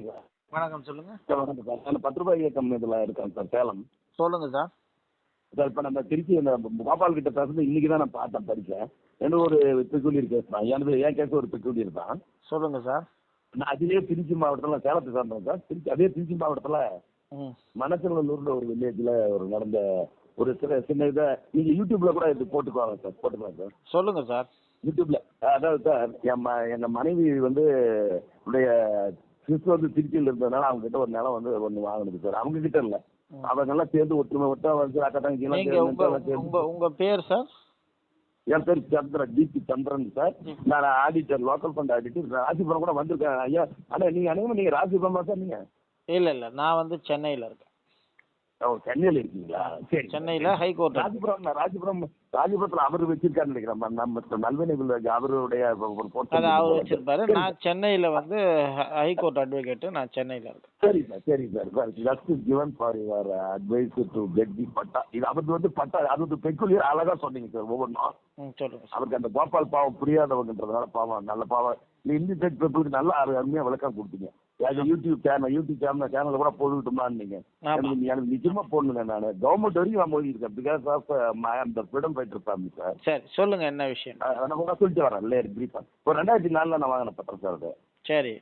வணக்கம் வணக்கம் சொல்லுங்க. சார் வணக்கம் சார். நான் பத்து ரூபாய் இயக்கம் இதில் இருக்கேன் சார் சேலம். சொல்லுங்க சார். சார் இப்போ நம்ம திருச்சி இந்த கோபால் கிட்ட பேசுறது இன்னைக்கு தான் நான் பார்த்தேன் படித்தேன். எனக்கு ஒரு பெக்குலியர் கேஸ் தான். எனது என் கேஸ் ஒரு பெக்குலியர் தான். சொல்லுங்க சார். நான் அதிலே திருச்சி மாவட்டத்தில் சேலத்தை சார்ந்தேன் சார். திருச்சி அதே திருச்சி மாவட்டத்தில் மணச்சநல்லூர்ல ஒரு வில்லேஜில் ஒரு நடந்த ஒரு சில சின்ன இதை நீங்கள் யூடியூப்பில் கூட இது போட்டுக்குவாங்க சார் போட்டுக்கலாம் சார். சொல்லுங்க சார். யூடியூப்ல அதாவது சார் என் ம எங்கள் மனைவி வந்து உடைய சிஸ்டர் வந்து திருச்சியில் இருந்ததுனால அவங்க கிட்ட ஒரு நிலம் வந்து ஒன்று வாங்கினது சார். அவங்க கிட்ட இல்லை. அவங்க எல்லாம் சேர்ந்து ஒற்றுமை ஒட்டா வந்து அக்கா தங்கச்சி நீங்க உங்க உங்க பேர் சார்? என் பேர் சந்திரன் டிபி சந்திரன் சார். நான் auditor local fund auditor Rasipuram கூட வந்திருக்கேன். ஐயா ஆனால் நீங்கள் அனைவரும் நீங்கள் ராசிபுரமா சார் நீங்கள் இல்ல இல்ல நான் வந்து சென்னையில இருக்கேன். ஓ சென்னையில் இருக்கீங்களா? சரி சென்னையில ஹைகோர்ட் ராசிபுரம் நான் ராசிபுரம் ராசிபுரத்தில் அவர் வச்சிருக்காருன்னு நினைக்கிறேன் நம்ம நல்வினை அவருடைய அவர். வச்சிருப்பாரு. சரி நான் சென்னையில வந்து ஹைகோர்ட் அட்வொகேட் நான் சென்னையில இருக்கேன். சரி சார். சரி sir. Just given for your advice to get the patta இது அவருக்கு வந்து பட்டா அது வந்து பெக்குலியர் அழகா சொன்னீங்க சார் ஒவ்வொன்றும். சொல்லுங்க அவருக்கு அந்த கோபால் பாவம் புரியாதவங்கன்றதுனால பாவம் நல்ல பாவம். இந்த இண்டிபெண்ட் பீப்புளுக்கு நல்ல அரு- அருமையா விளக்கம் கொடுத்தீங்க. யூடியூப் சேனல் யூடியூப் சேனல் சேனலில் கூட போட்டுக்கிட்டோமான்னு நீங்க ஆமா. எனக்கு எனக்கு நிச்சயமா போடணுங்க நான். கவர்மெண்ட் வரைக்கும் நான் போயிருக்கேன். பிகாஸ் ஆஃப் அந்த ஃப்ரீடம் ஃபைட்டர் ஃபேமிலி சார் சரி சொல்லுங்க என்ன விஷயம். கூட சொல்லிட்டு வரேன். இல்லையா பிரீஃபா ஒரு ரெண்டாயிரத்தி நாலில் நான் வாங்கின பத்திரம் சார் அது. சரி.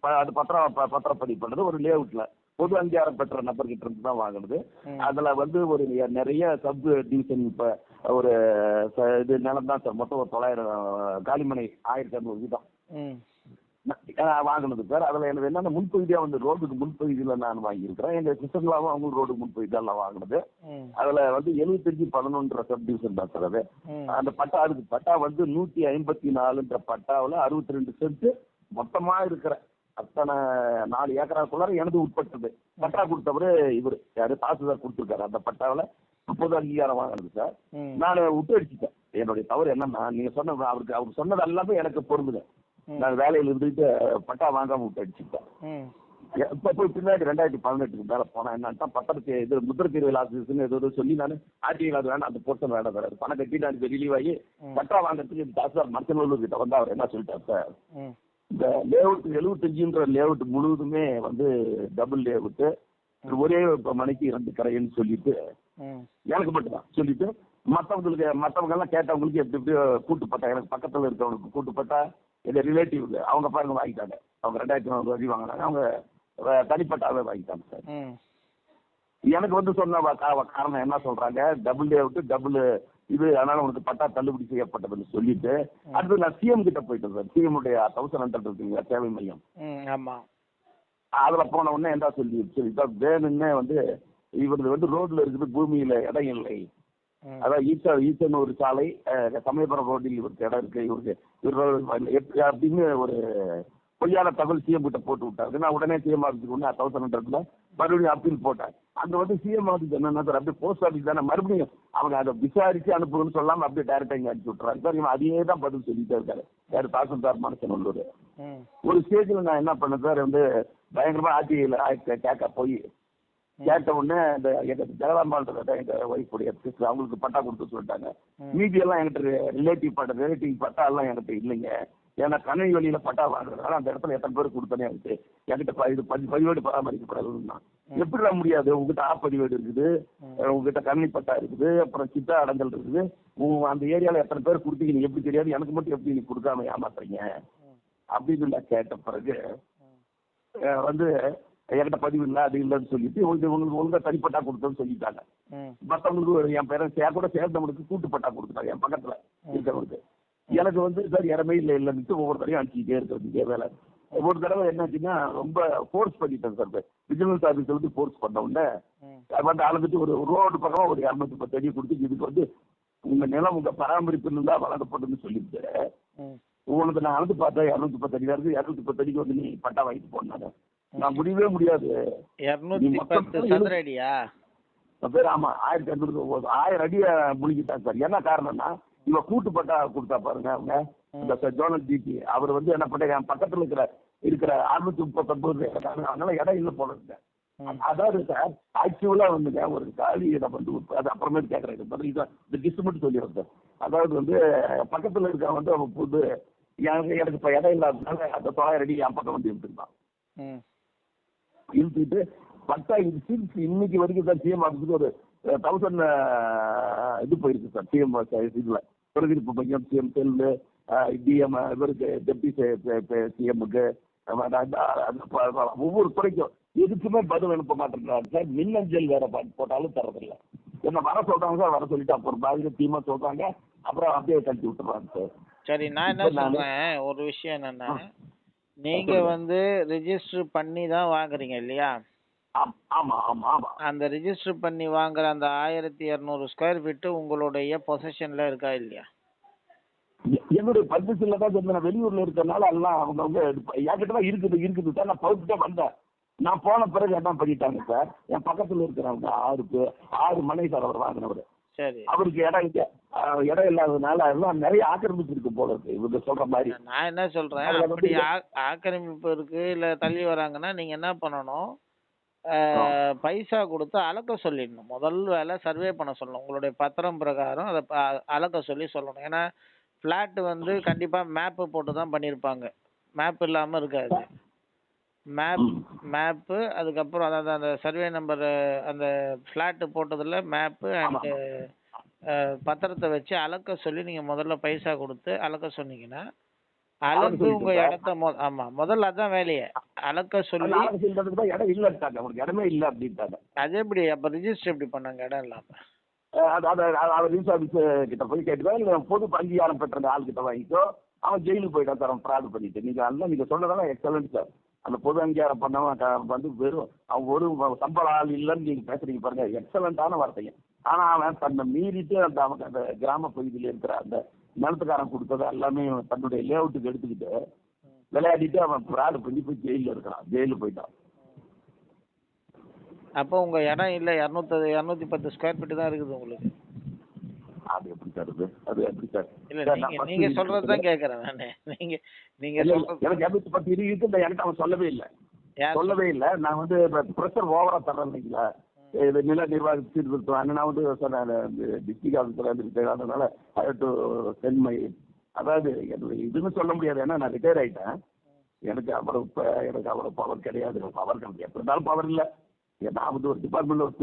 அது பத்திரம் ப- பத்திரப்பதிவு பண்ணது. ஒரு லேஅவுட்ல பொது அங்கீகாரம் பெற்ற நபர்கிட்ட இருந்து தான் வாங்கினது. அதுல வந்து ஒரு நிறைய சப் டிவிஷன் இப்ப ஒரு இது நிலம் தான் சார். மொத்தம் ஒரு தொள்ளாயிரம் காலிமனை ஆயிரத்தி இரநூறு வீதம். வாங்கினது சார். அதுல எனக்கு என்னென்ன முன்பகுதியா வந்து ரோடுக்கு முன்பகுதியில நான் வாங்கியிருக்கிறேன். எங்க சிஸ்டர்லாவும் அவங்களுக்கு ரோடு முன்பகுதியில் நான் வாங்கினது. அதுல வந்து எழுபத்தஞ்சு பதினொன்ற சப் டிவிஷன் தான் சார் அது. அந்த பட்டா அதுக்கு பட்டா வந்து நூத்தி ஐம்பத்தி நாலுன்ற பட்டாவில் அறுபத்தி ரெண்டு சென்ட் மொத்தமா இருக்கிற அத்தனை நாலு ஏக்கராக்குள்ளார எனது உட்பட்டது. பட்டா கொடுத்தவரு இவர். யாரு தாசில்தார் கொடுத்துருக்காரு அந்த பட்டாவில். பொது அங்கீகாரம் வாங்கினது சார். நான் விட்டு அடிச்சிட்டேன். என்னுடைய தவறு என்னன்னா நீங்க சொன்ன அவருக்கு அவர் சொன்னது எல்லாமே எனக்கு பொருந்துங்க. நான் வேலையில் இருந்துட்டு பட்டா வாங்காம விட்டு அடிச்சிட்டேன் இப்போ போய் பின்னாடி ரெண்டாயிரத்தி பதினெட்டுக்கு மேலே போனேன் என்னன்னா பத்திரத்தை இது முத்திர தீர்வில் ஆஃபீஸ்னு ஏதோ சொல்லி நான் ஆர்டிஐ அது வேணாம் அந்த போர்ஷன் வேண்டாம் சார். பணம் கட்டிட்டு அதுக்கு ரிலீவ் ஆகி. பட்டா வாங்குறதுக்கு தாசில்தார் மச்சநல்லூர் கிட்ட வந்து அவர் என்ன சொல்லிட்டார் சார்? இந்த லேஅவுட் எழுபத்தஞ்சுன்ற லேஅவுட் முழுவதுமே வந்து டபுள் லேஅவுட்டு ஒரே மணிக்கு இரண்டு கரைன்னு சொல்லிட்டு எனக்கு மட்டும்தான். சொல்லிட்டு மற்றவங்களுக்கு மற்றவங்க எல்லாம் கேட்டவங்களுக்கு எப்படி எப்படியோ கூட்டு பட்டா எனக்கு பக்கத்தில் இருக்கவங்களுக்கு கூட்டு பட்டா எங்க ரிலேட்டிவ் அவங்க பாருங்க வாங்கிட்டாங்க. அவங்க ரெண்டாயிரத்தி நானூறு வரி வாங்கினாங்க. அவங்க தனிப்பட்டாவே வாங்கிட்டாங்க சார். எனக்கு வந்து சொன்ன காரணம் என்ன சொல்றாங்க டபுள் டே விட்டு டபுள் இது அதனால உனக்கு பட்டா தள்ளுபடி செய்யப்பட்டதுன்னு சொல்லிட்டு அடுத்து நான் சிஎம் கிட்ட போயிட்டேன் சார். சிஎம் உடைய தௌசண்ட் ஹண்ட்ரட் இருக்குங்களா சேவை மையம். ஆமா. அதுல போன உடனே என்ன சொல்லி சொல்லிட்டா வேணும்னே வந்து இவரது வந்து ரோட்ல இருக்குது பூமியில இடம் இல்லை அதான் ஈச்சா ஈச்சன் ஒரு சாலை சமயபுரம் ரோட்டில் இவருக்கு இடம் இருக்கு இவருக்கு இவர் அப்படின்னு ஒரு பொய்யான தகவல் சிஎம் கிட்ட போட்டு விட்டாரு நான் உடனே சிஎம் ஆஃபீஸுக்கு ஒன்று தௌசண்ட் ஹண்ட்ரட்ல மறுபடியும் அப்பீல் போட்டேன் அங்க வந்து சிஎம் ஆஃபீஸ் என்னன்னா சார் அப்படியே போஸ்ட் ஆஃபீஸ் தானே மறுபடியும் அவங்க அதை விசாரிச்சு அனுப்புங்கன்னு சொல்லாம அப்படியே டேரக்டா இங்க அனுப்பிச்சு விட்டுறாரு சார் இவன் அதே தான் பதில் சொல்லிட்டே இருக்காரு யார் தாசில்தார் மனசனல்லூர் ம் ஒரு ஸ்டேஜில் நான் என்ன பண்ணேன் சார் வந்து பயங்கரமா ஆட்சியில் கேட்க போய் கேட்ட உடனே இந்த எங்க ஜெகதாம்பாள் எங்க ஒய்ஃபுடைய சிஸ்டர் அவங்களுக்கு பட்டா கொடுத்து சொல்லிட்டாங்க. மீதி எல்லாம் என்கிட்ட ரிலேட்டிவ் பட்டா ரிலேட்டிவ் பட்டா எல்லாம் என்கிட்ட இல்லைங்க. ஏன்னா கண்ணை வழியில பட்டா வாங்குறதுனால அந்த இடத்துல எத்தனை பேர் கொடுத்தனே இருக்கு. என்கிட்ட இது பதி பதிவேடு பராமரிக்கப்படாதுன்னா எப்படிடா முடியாது? உங்ககிட்ட ஆ பதிவேடு இருக்குது. உங்ககிட்ட கண்ணி பட்டா இருக்குது. அப்புறம் சித்தா அடங்கல் இருக்குது. உங்க அந்த ஏரியால எத்தனை பேர் கொடுத்தீங்க நீ எப்படி தெரியாது? எனக்கு மட்டும் எப்படி நீ கொடுக்காம ஏமாத்துறீங்க? அப்படின்னு நான் கேட்ட பிறகு வந்து என்கிட்ட பதிவு இல்லை அது இல்லைன்னு சொல்லிட்டு உங்களுக்கு உங்களுக்கு ஒழுங்கா தனிப்பட்டா கொடுத்தோன்னு சொல்லிட்டாங்க. மற்றவங்களுக்கு என் பேரன் சே கூட சேர்ந்தவங்களுக்கு கூட்டு பட்டா கொடுத்துட்டாங்க என் பக்கத்துல இருக்கிறவங்களுக்கு எனக்கு வந்து சார் இடமே இல்லை இல்லைன்ட்டு ஒவ்வொரு தடையும் அனுப்பிச்சிட்டே இருக்கிறது இதே வேலை. ஒரு தடவை என்னாச்சுன்னா ரொம்ப ஃபோர்ஸ் பண்ணிட்டேன் சார் விஜிலன்ஸ் ஆஃபீஸில் வந்து ஃபோர்ஸ் பண்ண உடனே வந்து அளந்துட்டு ஒரு ரோடு பக்கம் ஒரு இரநூத்தி பத்து அடி கொடுத்து இதுக்கு வந்து உங்க நிலம் உங்க பராமரிப்பு தான் வழங்கப்படுதுன்னு சொல்லிட்டு உனக்கு நான் அளந்து பார்த்தா இரநூத்தி பத்து அடி இருக்கு இரநூத்தி பத்து அடிக்கு வந்து நீ பட்டா வாங்கிட்டு போனாங்க நான் முடியவே முடியாது. சதுர அடியா? பேர் ஆமா ஆயிரத்தி ஆயிரம் அடியை முழுகிட்டாங்க சார். என்ன காரணம்னா இவ கூட்டு பட்டா கொடுத்தா பாருங்க அவங்க இந்த ஜோனல் ஜிபி. அவர் வந்து என்ன பண்ண என் பக்கத்துல இருக்கிற இருக்கிற அறுநூத்தி முப்பத்தொன்பது அதனால இடம் இல்லை இருக்கு. ம். அதாவது சார் ஆக்சுவலா வந்துங்க ஒரு காலி இடம் வந்து அது அப்புறமேட்டு கேட்கறேன் பதில் இதான் இந்த டிஸ் மட்டும் சொல்லிடுறேன் சார். அதாவது வந்து பக்கத்துல இருக்கிற வந்து அவன் புது எனக்கு எனக்கு இப்ப இடம் இல்லாததுனால அந்த தொள்ளாயிரம் அடி என் பக்கம் வந்து எடுத்துருந்தான் இழுத்துக்கிட்டு பட்டா இன்சூரன்ஸ் இன்னைக்கு வரைக்கும் சார் சிஎம் ஆஃபீஸுக்கு ஒரு தௌசண்ட் இது போயிருக்கு சார் சிஎம் இதுல. பிரதிநிதிப்பு மையம் சிஎம் செல்லு டிஎம் இவருக்கு டெப்டி சிஎம்முக்கு ஒவ்வொரு துறைக்கும் எதுக்குமே பதில் அனுப்ப மாட்டேங்கிறாரு சார். மின்னஞ்சல் வேற போட்டாலும் தரதில்லை. என்ன வர சொல்றாங்க சார் வர சொல்லிட்டு அப்புறம் பாதியில டீமா சொல்றாங்க அப்புறம் அப்படியே கட்டி விட்டுறாங்க சார். சரி நான் என்ன சொல்றேன் ஒரு விஷயம் என்னன்னா. நீங்க. வந்து ரெஜிஸ்டர் பண்ணி தான் வாங்குறீங்க இல்லையா? ஆம், ஆமா ஆமா அந்த ரெஜிஸ்டர் பண்ணி வாங்குற அந்த ஆயிரத்தி இரநூறு ஸ்கொயர் ஃபீட்டு உங்களுடைய பொசஷன்ல இருக்கா இல்லையா? என்னுடைய பர்மிஷன்ல தான் சொன்னேன் நான் வெளியூர்ல இருக்கறனால எல்லாம் அவங்க என்கிட்ட தான் இருக்குது இருக்குது சார். நான் பகுத்துட்டே வந்தேன். நான் போன பிறகு என்ன பண்ணிட்டாங்க சார்? என் பக்கத்துல இருக்கிறவங்க ஆறு பேர் ஆறு மனை சார் அவர் வாங்கினவர். சரி அவருக்கு இடம் இல்ல. அஹ் இடம் இல்லாததுனால எல்லாம் நிறைய ஆக்கிரமிச்சு இருக்கு போல இருக்கு. இவங்க சொல்ற மாதிரி. நான் என்ன சொல்றேன்? அப்படி ஆக்கிரமிப்பு இருக்கு இல்ல தள்ளி வராங்கன்னா நீங்க என்ன பண்ணணும்? பைசா கொடுத்து அளக்க சொல்லிடணும். முதல் வேலை சர்வே பண்ண சொல்லணும். உங்களுடைய பத்திரம் பிரகாரம் அதை அளக்க சொல்லி சொல்லணும். ஏன்னா ஃப்ளாட் வந்து கண்டிப்பா மேப்பு போட்டு தான் பண்ணியிருப்பாங்க மேப் இல்லாம இருக்காது. மேப். மேப்பு அதுக்கப்புறம் அதாவது அந்த சர்வே நம்பர் அந்த ஃப்ளாட்டு போட்டதுல மேப்பு அண்ட் பத்திரத்தை வச்சு அளக்க சொல்லி நீங்க முதல்ல பைசா கொடுத்து அளக்க சொன்னீங்கன்னா அளந்து உங்க. இடத்த மொ ஆமா முதல்ல அதான் வேலையே. அளக்க சொல்லி இடம் இல்லட்டாங்க அவருக்கு இடமே இல்ல அப்படின்ட்டாங்க. அது எப்படி? அப்ப ரிஜிஸ்டர் எப்படி பண்ணாங்க? இடம் இல்லாம. ரீஸ் ஆஃபீஸ் கிட்ட போய் கேட்டுக்கோ. இல்ல பொது அங்கீகாரம் பெற்ற ஆள் கிட்ட வாங்கிக்கோ. அவன் ஜெயிலுக்கு போயிட்டான் அவன் ஃப்ராட் பண்ணிட்டு. நீங்க அதெல்லாம் நீங்க சொன்னதெல்லாம் எக்ஸலன்ட் சார். அந்த பொது அங்கீகாரம் பண்ணவன் வந்து வெறும் அவன் ஒரு சம்பள ஆள் இல்லைன்னு நீங்க பேசுறீங்க பாருங்க. எக்ஸலண்டான வார்த்தைங்க. ஆனா அவன் தன்னை மீறிட்டு அந்த அவன் அந்த கிராம பகுதியில் இருக்கிற அந்த நிலத்துக்காரன் கொடுத்ததை எல்லாமே தன்னுடைய லேஅவுட்டுக்கு எடுத்துக்கிட்டு விளையாடிட்டு அவன் ஃப்ராடு பண்ணி போய் ஜெயிலில் இருக்கிறான். ஜெயிலில் போயிட்டான். அப்போ உங்க இடம் இல்ல இரநூத்தி இரநூத்தி பத்து ஸ்கொயர் ஃபீட் தான் இருக்குது உங்களுக்கு. அது எப்படி சார் அது எப்படி சார் இல்ல நீங்க சொல்றது தான் கேக்குறேன் நானு. நீங்க நீங்க இல்ல, இல்ல, எனக்கு இரநூத்தி பத்து இரு இருக்கு இந்த எனக்கு அவன் சொல்லவே இல்லை. சொல்லவே இல்லை. நான் வந்து ப்ரெஷர் ஓவரா தரேன் இல்லைங்களா? இது நில நிர்வாக சீர்திருத்தம் நான் வந்து சொன்னேன் டிஸ்ட்ரிக்ட் ஆஃபீஸர் வந்துருக்கேன் அதனால ஐ டு சென்ட் மை அதாவது என்னுடைய இதுன்னு சொல்ல முடியாது. ஏன்னா நான் ரிட்டையர் ஆயிட்டேன். எனக்கு அவ்வளவு எனக்கு அவ்வளவு பவர் கிடையாது. பவர் கிடையாது எப்படி இருந்தாலும் பவர் இல்லை. நான் வந்து ஒரு டிபார்ட்மெண்ட் ஒரு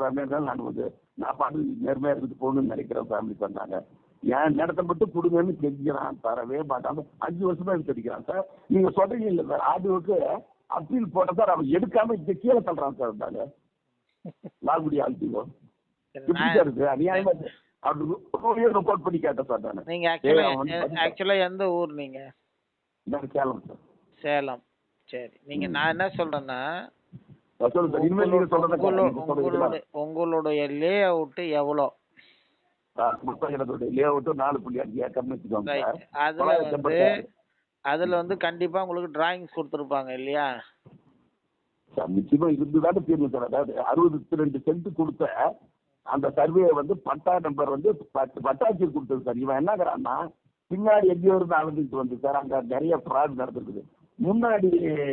ஃபேமிலி இருந்தாலும் நான் வந்து நான் பாட்டு நேர்மையா இருந்துட்டு போகணும்னு நினைக்கிற ஃபேமிலி சொன்னாங்க என் இடத்த மட்டும் கொடுங்கன்னு கெஞ்சிக்கிறான் தரவே மாட்டான். அஞ்சு வருஷமா எடுத்து அடிக்கிறான் சார். நீங்க சொல்றீங்க இல்ல சார் ஆடியோக்கு அப்பீல் போட்ட சார் அவன் எடுக்காம இங்க கீழே தள்ளுறான் சார் இருந்தாங்க லால்குடி ஆல்டிவோ இருக்கு? அநியாயமா ரிப்போர்ட் பண்ணி கேட்டேன் சார் நான். நீங்க ஆக்சுவலா எந்த ஊர் நீங்க? நான் சேலம் சார். சேலம். சரி நீங்க நான் என்ன சொல்றேன்னா உங்களுடைய லே அவுட் எவ்வளோ? அதுல வந்து. அதுல வந்து கண்டிப்பா உங்களுக்கு டிராயிங்ஸ் கொடுத்துருப்பாங்க இல்லையா? நிச்சயமா இருந்துதானே தீர்வு சார். அதாவது அறுபத்தி ரெண்டு சென்ட் கொடுத்த அந்த சர்வே வந்து பட்டா நம்பர் வந்து பட்- பட்டாட்சி கொடுத்தது சார். இவன் என்னங்கிறான்னா பின்னாடி எங்கேயோ இருந்து அளந்துட்டு வந்து சார் அங்க நிறைய ஃப்ராட் நடந்திருக்குது. முன்னாடி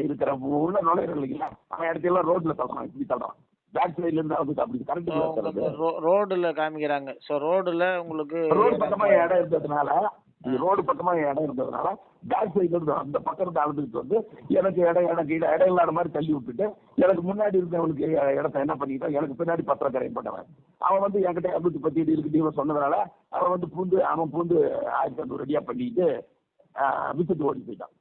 இருக்கிற உள்ள நுழையிற இல்லைங்களா அவன் இடத்தையெல்லாம் ரோட்ல தள்ளுறான் இப்படி தள்ளுறான். பேக் சைட்ல இருந்து வந்து அப்படி கரெக்ட் ரோடுல காமிக்கிறாங்க. ஸோ ரோடுல உங்களுக்கு ரோடு பக்கமா இடம் இருந்ததுனால ரோடு பக்கமா இடம் இருந்ததுனால பேக் சைடுல இருந்து அந்த பக்கத்துல அளந்துட்டு வந்து எனக்கு இடம் எனக்கு இடம் இடம் இல்லாத மாதிரி தள்ளி விட்டுட்டு எனக்கு முன்னாடி இருந்தவனுக்கு இடத்த என்ன பண்ணிக்கிட்டான் எனக்கு பின்னாடி பத்திரக்கரையும் பண்ணவன். அவன் வந்து என்கிட்ட இரநூத்தி பத்து இருக்குன்னு சொன்னதுனால அவன் வந்து பூந்து அவன் பூந்து ஆயிரத்தி ஐநூறு ரெடியா பண்ணிட்டு வித்துட்டு ஓடி போயிட்டான்.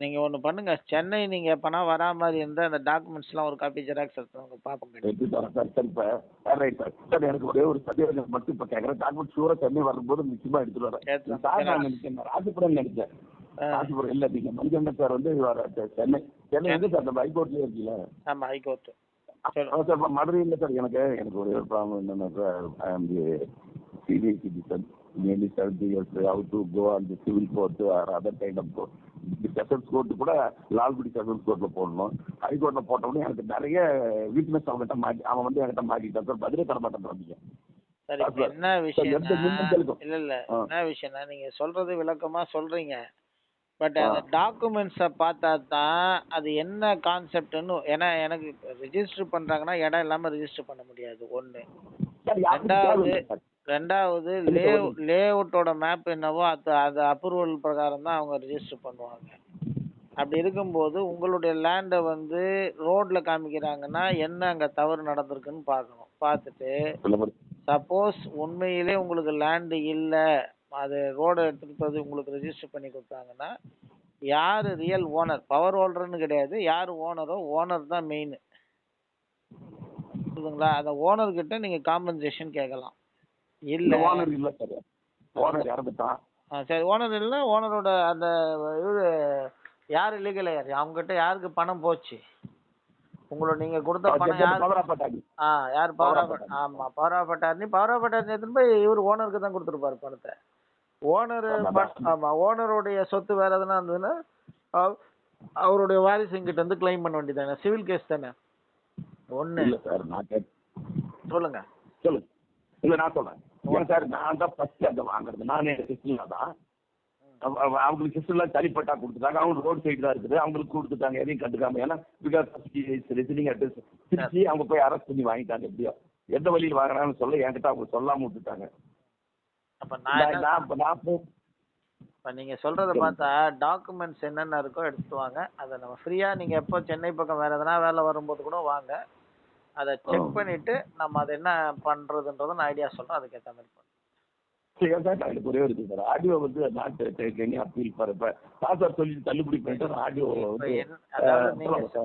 நீங்க ஒண்ணு பண்ணுங்க. சென்னை நீங்க எப்பனா வரா மாதிரி இருந்தா அந்த டாக்குமெண்ட்ஸ் எல்லாம் ஒரு காப்பி ஜெராக்ஸ் எடுத்து பாப்போம் எப்படி சார் சார் சார் இப்போ ரைட் சார் சார் எனக்கு ஒரே ஒரு சந்தேகம் மட்டும் இப்போ கேட்குறேன் டாக்குமெண்ட் ஷூராக சென்னை வரும்போது நிச்சயமா எடுத்துட்டு வரேன். சார் நான். நினைச்சேன் நான் ராசிபுரம் நினைச்சேன். ஆ. ராசிபுரம் இல்லை நீங்க மணிகண்டன் சார் வந்து சென்னை. சென்னை வந்து சார்? நம்ம ஹைகோர்ட்லேயே இருக்கீங்களா? ஆமா ஹைகோர்ட். சரி. மதுரை இல்லை சார். எனக்கு எனக்கு ஒரு ப்ராப்ளம் என்னன்னா sir I am the senior citizen to go on the civil court or other kind of court sessions court கூட லால்குடி செஷன்ஸ் கோர்ட்டில் போடணும் ஹைகோர்ட்டில் போட்டோடனே எனக்கு நிறைய வீக்னஸ் அவங்ககிட்ட மாட்டி அவன் வந்து என்கிட்ட மாட்டிக்கிட்டான் சார் பதிலே தர மாட்டேன் சார், என்ன மின்னஞ்சலுக்கும். இல்ல இல்ல. என்ன விஷயம்னா நீங்க சொல்றது விளக்கமா சொல்றீங்க பட். அந்த டாக்குமெண்ட்ஸை பார்த்தா தான் அது என்ன கான்செப்ட்னு ஏன்னா எனக்கு ரெஜிஸ்டர் பண்றாங்கன்னா இடம் இல்லாம ரெஜிஸ்டர் பண்ண முடியாது யாருக்கும் ரெண்டாவது. ரெண்டாவது லே சார். லே அவுட்டோட மேப் என்னவோ அது அது அப்ரூவல் பிரகாரம் தான் அவங்க ரெஜிஸ்டர் பண்ணுவாங்க. அப்படி இருக்கும்போது உங்களுடைய லேண்டை வந்து ரோட்ல காமிக்கிறாங்கன்னா என்ன அங்க தவறு நடந்திருக்குன்னு பார்க்கணும். பார்த்துட்டு சப்போஸ் உண்மையிலே உங்களுக்கு லேண்டு இல்லை அது ரோடை எடுத்துகிட்டு போய் உங்களுக்கு ரெஜிஸ்டர் பண்ணி கொடுத்தாங்கன்னா யார் ரியல் ஓனர் பவர் ஹோல்டர்னு கிடையாது. யார் ஓனரோ ஓனர் தான் மெயின் புரியுதுங்களா? அந்த ஓனர் கிட்ட நீங்க காம்பன்சேஷன் கேட்கலாம். இல்ல. ஓனர் இல்ல சார் ஓனர் இறந்துட்டான் சரி ஓனர் இல்ல ஓனரோட அந்த இவரு யார் இல்லீகல் யார் அவங்க கிட்ட யாருக்கு பணம் போச்சு? உங்களோட நீங்க கொடுத்த பணம் யார் ஆ யார் பவர் ஆஃப். ஆமா power of attorney power of attorney போய் இவர் ஓனருக்கு தான் கொடுத்துருப்பாரு பணத்தை. ஓனர் ஆமா. ஓனருடைய சொத்து வேற எதுனா இருந்ததுன்னா அவ- அவருடைய வாரிசுங்கிட்ட இருந்து கிளைம் பண்ண வேண்டியதானே சிவில் கேஸ் தானே? ஒண்ணு. இல்ல சார் நான் கேட் சொல்லுங்க. சொல்லுங்க. இல்ல நான் சொல்றேன். சார் நான் தான் ஃபர்ஸ்ட் அங்க வாங்குறது. நானே சிஸ்டர்ல தான். அவ- அவ- அவங்களுக்கு சிஸ்டர்லாம் தனிப்பட்டா கொடுத்துட்டாங்க. அவங்க ரோட் சைடு தான் இருக்குது. அவங்களுக்கு கொடுத்துட்டாங்க. எதையும் கண்டுக்காம. ஏன்னா பிகாஸ் ரெசிடிங் அட்ரஸ் திருச்சி அவங்க போய் அரெஸ்ட் பண்ணி வாங்கிட்டாங்க. எப்படியோ. எந்த வழியில் வாங்கினான்னு சொல்ல என்கிட்ட அவங்க சொல்லாம விட்டுட்டாங்க. அப்ப நான் நான் என்ன நான் இப்ப பார்த்தா டாக்குமெண்ட்ஸ் என்னென்ன இருக்கோ எடுத்துட்டு வாங்க. அதை நம்ம ஃப்ரீயா நீங்க எப்போ சென்னை பக்கம் வேற எதனா வேலை வரும்போது கூட வாங்க. அதை செக். பண்ணிட்டு நம்ம அதை என்ன பண்றதுன்றத நான் ஐடியா சொல்றேன். அதுக்கேற்ற மாதிரி ஒரே ஆடியோ வந்து நாட்டு டேக்கிங் அப்பீல் பாரு இப்ப சார் சொல்லி தள்ளுபடி பண்ணிட்டு ஆடியோ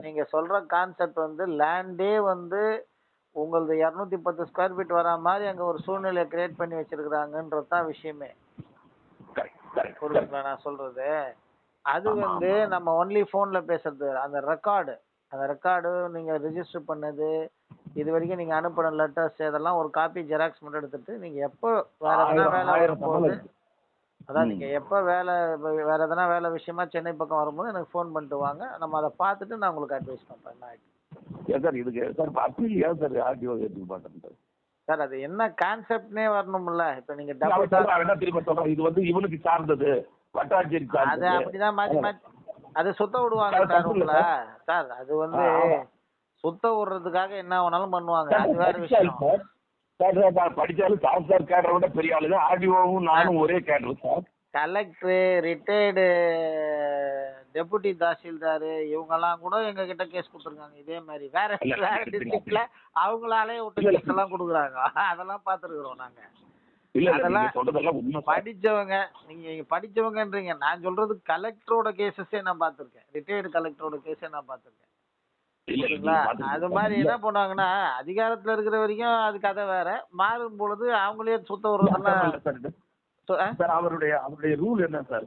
நீங்க சொல்ற கான்செப்ட் வந்து லேண்டே வந்து உங்களது இரநூத்தி பத்து ஸ்கொயர் ஃபீட் வரா மாதிரி அங்க ஒரு சூழ்நிலையை கிரியேட் பண்ணி வச்சிருக்கிறாங்கன்றது தான் விஷயமே. புரியுதுங்களா நான் சொல்றது? அது வந்து. நம்ம ஒன்லி போன்ல பேசுறது அந்த ரெக்கார்டு அந்த ரெக்கார்டு நீங்க ரெஜிஸ்டர் பண்ணது இது வரைக்கும் நீங்க அனுப்பின லெட்டர்ஸ் இதெல்லாம் ஒரு காப்பி ஜெராக்ஸ் மட்டும் எடுத்துட்டு நீங்க எப்போ வேற எதனா வேலை இருக்கு. அதான். நீங்க எப்போ வேலை வேற எதனா வேலை விஷயமா சென்னை பக்கம் வரும்போது எனக்கு ஃபோன் பண்ணிட்டு வாங்க. நம்ம அதை பார்த்துட்டு நான் உங்களுக்கு அட்வைஸ் பண்றேன். என்ன சார் இதுக்கு சார் அப்பீல் ஏன் சார் ஆடியோ ஏற்றுக்க மாட்டேன் சார். அது என்ன கான்செப்ட்னே வரணும்ல. இப்போ நீங்க டபுள் தெரியுமா சொல்றான் இது வந்து இவனுக்கு சார்ந்தது. வட்டாட்சியர் அது அப்படிதான் மாத்தி மாத்தி அது சுத்த விடுவாங்க சார் உங்களை. சார். அது வந்து. சுத்த விடுறதுக்காக என்ன வேணாலும் பண்ணுவாங்க. அது வேற விஷயம். சார். படிச்சாலும் சார் சார் கேட்டரை விட பெரிய ஆளு தான். ஆடியோவும் நானும் ஒரே cater sir. Collector retired deputy tahsildar இவங்கெல்லாம் கூட எங்க கிட்ட கேஸ் கொடுத்துருக்காங்க. இதே மாதிரி வேற வேற டிஸ்ட்ரிக்ட்ல அவங்களாலே விட்டு. கேஸ் எல்லாம் கொடுக்குறாங்க. அதெல்லாம் பார்த்துருக்குறோம் நாங்க. அதெல்லாம். படிச்சவங்க நீங்க படிச்சவங்கன்றீங்க. நான் சொல்றது கலெக்டரோட கேசஸே நான் பார்த்துருக்கேன். ரிட்டையர்டு கலெக்டரோட கேஸே நான் பார்த்துருக்கேன். சரிங்களா. அது மாதிரி. என்ன பண்ணுவாங்கன்னா அதிகாரத்துல இருக்கிற வரைக்கும் அது கதை வேற. மாறும் பொழுது அவங்களே சுத்த சார், அவருடைய அவருடைய ரூல் என்ன சார்?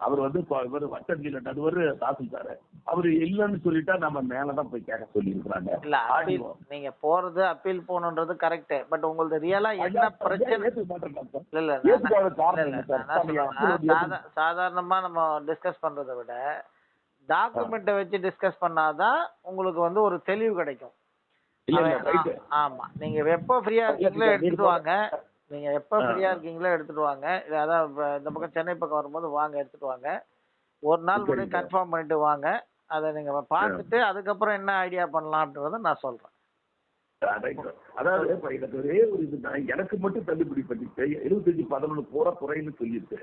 அவர் வந்து இவர் வட்டஞ்சில நடுவர் தாசில்தார் அவர் இல்லைன்னு சொல்லிட்டா நம்ம மேலதான் போய் கேட்க சொல்லி இருக்கிறாங்க இல்ல அப்பீல் நீங்க போறது அப்பீல் போகணுன்றது கரெக்ட் பட் உங்களுக்கு ரியலா என்ன பிரச்சனை? இல்ல இல்ல சாதாரணமா நம்ம டிஸ்கஸ் பண்றதை விட டாக்குமெண்ட்டை வச்சு டிஸ்கஸ் பண்ணாதான் உங்களுக்கு வந்து ஒரு தெளிவு கிடைக்கும். ஆமா. நீங்க எப்போ ஃப்ரீயா இருக்கீங்களோ எடுத்துட்டு வாங்க. நீங்க எப்போ. ஃப்ரீயா இருக்கீங்களோ எடுத்துட்டு வாங்க. அதான் இந்த பக்கம் சென்னை பக்கம் வரும்போது வாங்க எடுத்துட்டு வாங்க. ஒரு நாள் முன்னாடி. கன்ஃபார்ம் பண்ணிட்டு வாங்க. அதை நீங்க பார்த்துட்டு அதுக்கப்புறம் என்ன ஐடியா பண்ணலாம் அப்படின்றத நான் சொல்றேன். அதாவது இப்ப எனக்கு ஒரே ஒரு இதுதான் எனக்கு மட்டும் தள்ளுபடி பண்ணிட்டு எழுபத்தஞ்சு பதினொன்று போற குறைன்னு சொல்லிட்டு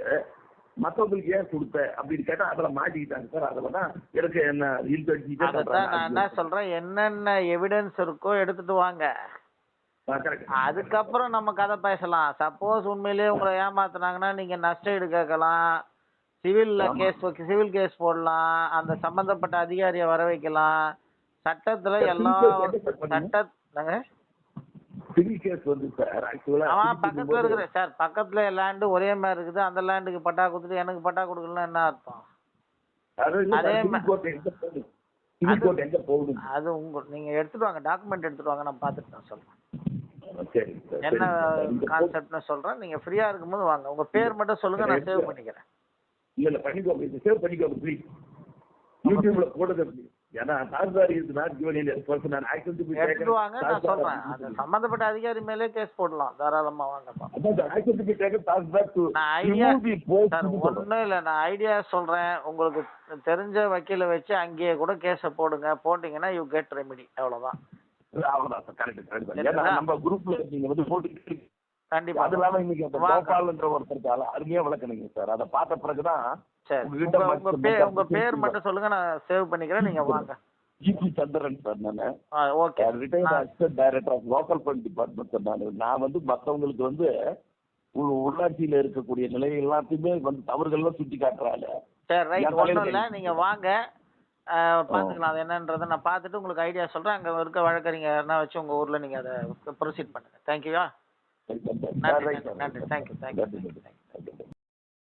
மத்தவங்களுக்கு ஏன் கொடுத்த அப்படின்னு கேட்டா அதுல மாட்டிக்கிட்டாங்க சார். அதுல தான் எனக்கு என்ன நான் என்ன சொல்றேன் என்னென்ன எவிடன்ஸ் இருக்கோ எடுத்துட்டு வாங்க. அதுக்கப்புறம் நம்ம கதை பேசலாம். சப்போஸ் உண்மையிலேயே உங்களை ஏமாத்துனாங்கன்னா நீங்க நஷ்ட ஈடு கேட்கலாம். சிவில்ல. கேஸ் சிவில் கேஸ் போடலாம். அந்த சம்பந்தப்பட்ட அதிகாரியை வர வைக்கலாம். சட்டத்துல எல்லா civil case எங்க சார் பண்ணணும்? சட்ட என்னங்க? சிவில் கேஸ் வந்து சார் ஆக்சுவலா ஆமா பக்கத்துல இருக்கிற சார் பக்கத்துல லேண்டு ஒரே மாதிரி இருக்குது அந்த லேண்டுக்கு பட்டா கொடுத்துட்டு எனக்கு பட்டா கொடுக்கலன்னா என்ன அர்த்தம்? அதே எங்க போகுது? அது உங்க நீங்க எடுத்துட்டு வாங்க டாக்குமெண்ட் எடுத்துட்டு வாங்க நான் பார்த்துட்டு நான் சொல்றேன். என்ன கான்செப்ட்னு சொல்றேன் நீங்க ஃப்ரீயா இருக்கும்போது வாங்க. உங்க பேர் மட்டும் சொல்லுங்க நான் சேவ் பண்ணிக்கிறேன். இல்ல இல்ல பண்ணிக்கோங்க சேவ் பண்ணிக்கோங்க ப்ளீஸ் யூடியூப்ல. ஏன்னா தாசில்தார் இஸ் நாட் நான் சொல்றேன். அந்த. சம்பந்தப்பட்ட அதிகாரி மேலே கேஸ் போடலாம். தாராளமா வாங்கப்பா அதான் தாசில்தார் நான் ஐடியா. ஒன்றும் இல்லை. நான் ஐடியா சொல்றேன். உங்களுக்கு தெரிஞ்ச வக்கீலை வச்சு அங்கேயே கூட கேஸை போடுங்க. போட்டீங்கன்னா யூ கெட் ரெமிடி அவ்வளவுதான். அவ்வளவுதான் தான். சரிங்களா? ஏன்னா நம்ம குரூப்ல நீங்க வந்து போட்டு கண்டிப்பா. அது இல்லாம இன்னைக்கு. கோபால்ன்ற ஒருத்தருக்கால அருமையா விளக்குனீங்க சார். அதை பார்த்த பிறகுதான் உங்க பேர் மட்டும் உங்க பேர். மட்டும் சொல்லுங்க நான் சேவ் பண்ணிக்கிறேன். நீங்க வாங்க. ஜிபி சந்திரன் சார் நானு. Okay. Retired assistant director of local fund department sir நான். நான் வந்து மற்றவங்களுக்கு வந்து உள்- உள்ளாட்சியில இருக்கக்கூடிய நிலை எல்லாத்தையுமே வந்து தவறுகள்லாம் சுட்டி காட்டுறாங்க சரி ரைட் ஒன்றும் இல்லை. நீங்க வாங்க. பார்த்துக்கலாம் அது என்னன்றதை நான் பார்த்துட்டு உங்களுக்கு ஐடியா சொல்றேன். அங்க இருக்க வழக்கறிஞர் யாருன்னா வச்சு உங்க ஊர்ல நீங்க அதை ப்ரொசீட் பண்ணுங்க. தேங்க்யூயா. நன்றி ரைட் நன்றி சார். நன்றி தேங்க்யூ தேங்க்யூ நன்றி, நன்றி.